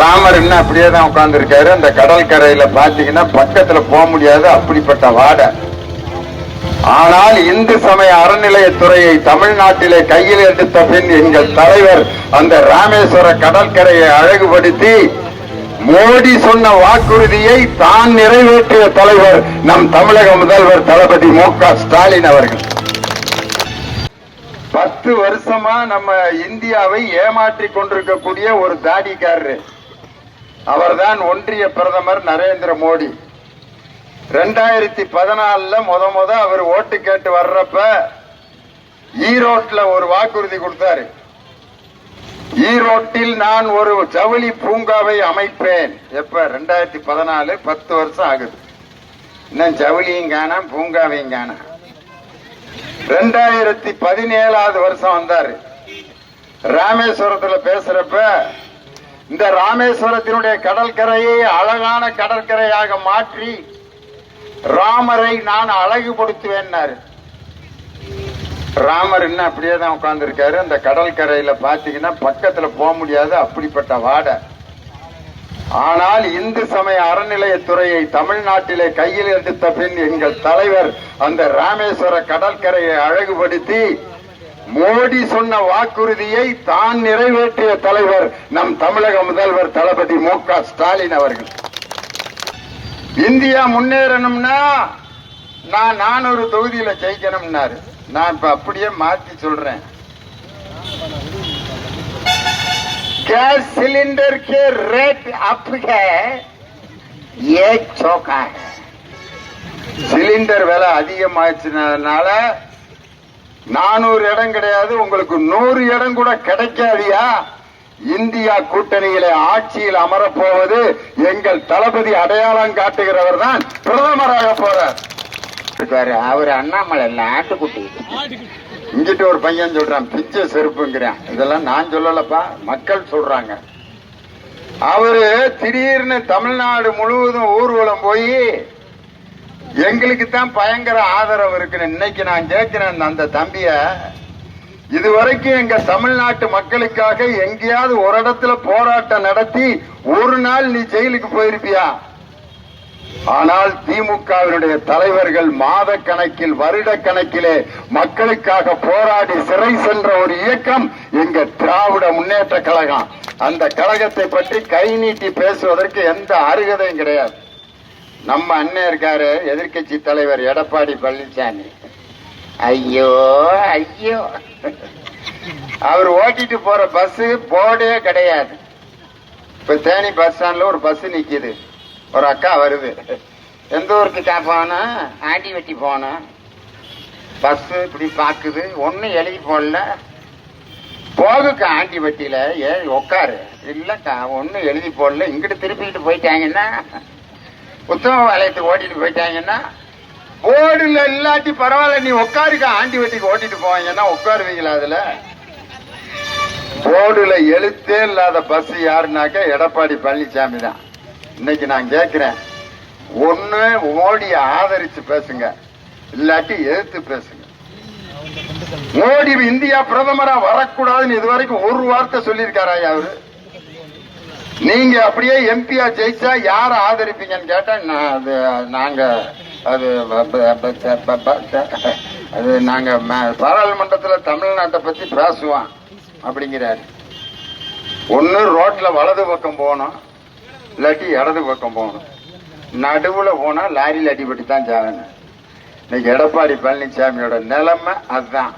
ராமர் இன்னும் அப்படியே தான் உட்கார்ந்துருக்காரு. அந்த கடல் கரையில பாத்தீங்கன்னா பக்கத்துல போக முடியாது. அப்படிப்பட்ட வாடை. ஆனால் இந்து சமய அறநிலையத்துறையை தமிழ்நாட்டிலே கையில் எடுத்த பின் எங்கள் தலைவர் அந்த ராமேஸ்வர கடற்கரையை அழகுபடுத்தி மோடி சொன்ன வாக்குறுதியை தான் நிறைவேற்றிய தலைவர் நம் தமிழக முதல்வர் தளபதி மு க ஸ்டாலின் அவர்கள். பத்து வருஷமா நம்ம இந்தியாவை ஏமாற்றி கொண்டிருக்கக்கூடிய ஒரு தாடிக்காரரு. அவர்தான் ஒன்றிய பிரதமர் நரேந்திர மோடி. ரெண்டாயிரத்தி பதினாலுல முத முத அவர் ஓட்டு கேட்டு வர்றப்ப ஈரோட்ல ஒரு வாக்குறுதி கொடுத்தாரு. ஈரோட்டில் நான் ஒரு ஜவுளி பூங்காவை அமைப்பேன். எப்ப? ரெண்டாயிரத்தி பதினாலு பத்து வருஷம் ஆகுது. இன்னும் ஜவுளியும் காணாம் பூங்காவையும் காணாம். ரெண்டாயிரத்தி பதினேழாவது வருஷம் வந்தார். ராமேஸ்வரத்தில் பேசுறப்ப இந்த ராமேஸ்வரத்தினுடைய கடற்கரையை அழகான கடற்கரையாக மாற்றி ராமரை நான் அழகுபடுத்துவேன்னாரு. ராமர் இன்னும் அப்படியே தான் உட்கார்ந்துருக்காரு. அந்த கடற்கரையில பாத்தீங்கன்னா பக்கத்துல போக முடியாது. அப்படிப்பட்ட வாடை. ஆனால் இந்து சமய அறநிலையத்துறையை தமிழ்நாட்டிலே கையில் எடுத்த பின் எங்கள் தலைவர் அந்த ராமேஸ்வர கடற்கரையை அழகுபடுத்தி மோடி சொன்ன வாக்குறுதியை தான் நிறைவேற்றிய தலைவர் நம் தமிழக முதல்வர் தளபதி மு க ஸ்டாலின் அவர்கள். இந்தியா முன்னேறணும்னா நான் நானூறு தொகுதியில ஜெயிக்கணும்னாரு. நான் இப்ப அப்படியே மாற்றி சொல்றேன். गैस सिलेंडर के रेट अप है ये चौका है சிலிண்டர் விலை அதிகமாச்சுனால நானூறு இடம் கிடையாது உங்களுக்கு நூறு இடம் கூட கிடைக்காதியா இந்தியா கூட்டணியிலே ஆட்சியில் அமரப்போவது எங்கள் தளபதி அடையாளம் காட்டுகிறவர் தான் பிரதமராக போறார் இருக்காரு அவர் அண்ணாமலை இல்ல ஆட்டுக்குட்டி. இங்கிட்ட ஒரு பையன் சொல்றான் பிச்சை செருப்புங்கிறான். இதெல்லாம் நான் சொல்லலப்பா மக்கள் சொல்றாங்க. அவரு திடீர்னு தமிழ்நாடு முழுவதும் ஊர்வலம் போய் எங்களுக்கு தான் பயங்கர ஆதரவு இருக்குன்னு இன்னைக்கு நான் கேட்கிறேன் அந்த தம்பிய. இதுவரைக்கும் எங்க தமிழ்நாட்டு மக்களுக்காக எங்கேயாவது ஒரு இடத்துல போராட்டம் நடத்தி ஒரு நாள் நீ ஜெயிலுக்கு போயிருப்பியா? ஆனால் திமுகவினுடைய தலைவர்கள் மாத கணக்கில் வருட கணக்கிலே மக்களுக்காக போராடி சிறை சென்ற ஒரு இயக்கம் எங்க திராவிட முன்னேற்ற கழகம். அந்த கழகத்தை பற்றி கை நீட்டி பேசுவதற்கு எந்த அருகதையும் கிடையாது. நம்ம அண்ணன் இருக்காரு எதிர்க்கட்சி தலைவர் எடப்பாடி பழனிசாமி. ஐயோ ஐயோ. அவர் ஓட்டிட்டு போற பஸ் போர்டே கிடையாது. இப்ப தேனி பஸ் ஸ்டாண்ட்ல ஒரு பஸ் நிக்குது. ஒரு அக்கா வருது. எந்த ஊருக்கு போனோம் ஆண்டி வெட்டி போனோம் பஸ்ஸு இப்படி பார்க்குது ஒன்றும் எழுதி போடல. போகுக்கா ஆண்டி வட்டியில். ஏ உட்காரு இல்லைக்கா ஒன்றும் எழுதி போடல. இங்கிட்டு திருப்பிக்கிட்டு போயிட்டாங்கன்னா உத்தம வலயத்துக்கு ஓட்டிட்டு போயிட்டாங்கன்னா போர்டில் இல்லாட்டி பரவாயில்ல நீ உட்காருக்கா ஆண்டி வெட்டிக்கு ஓட்டிட்டு போவாங்கன்னா உட்காருவீங்களா அதில்? போர்டில் எழுத்தே இல்லாத பஸ் யாருனாக்கா எடப்பாடி பழனிசாமி தான். இன்னைக்கு நான் கேட்கிறேன் ஒண்ணு மோடியை ஆதரிச்சு பேசுங்க. இல்லாட்டி எதிர்த்து பேசுங்க. மோடி இந்தியா பிரதமரா வரக்கூடாதுன்னு இதுவரைக்கும் ஒரு வார்த்தை சொல்லியிருக்காரா அவரு. நீங்க அப்படியே எம்பியா ஜெயிச்சா யார ஆதரிப்பீங்கன்னு கேட்டா நான் அது நாங்க அது அது நாங்க ம- பாராளுமன்றத்துல தமிழ்நாட்டை பத்தி பேசுவோம் அப்படிங்கிறாரு. ஒன்னு ரோட்ல வலது பக்கம் போகணும். இல்லாட்டி இடது பக்கம் போகணும். நடுவில் போனால் லாரியில் அடிபட்டு தான் சாகணும். இன்னைக்கு எடப்பாடி பழனிசாமியோட நிலைமை அதுதான்.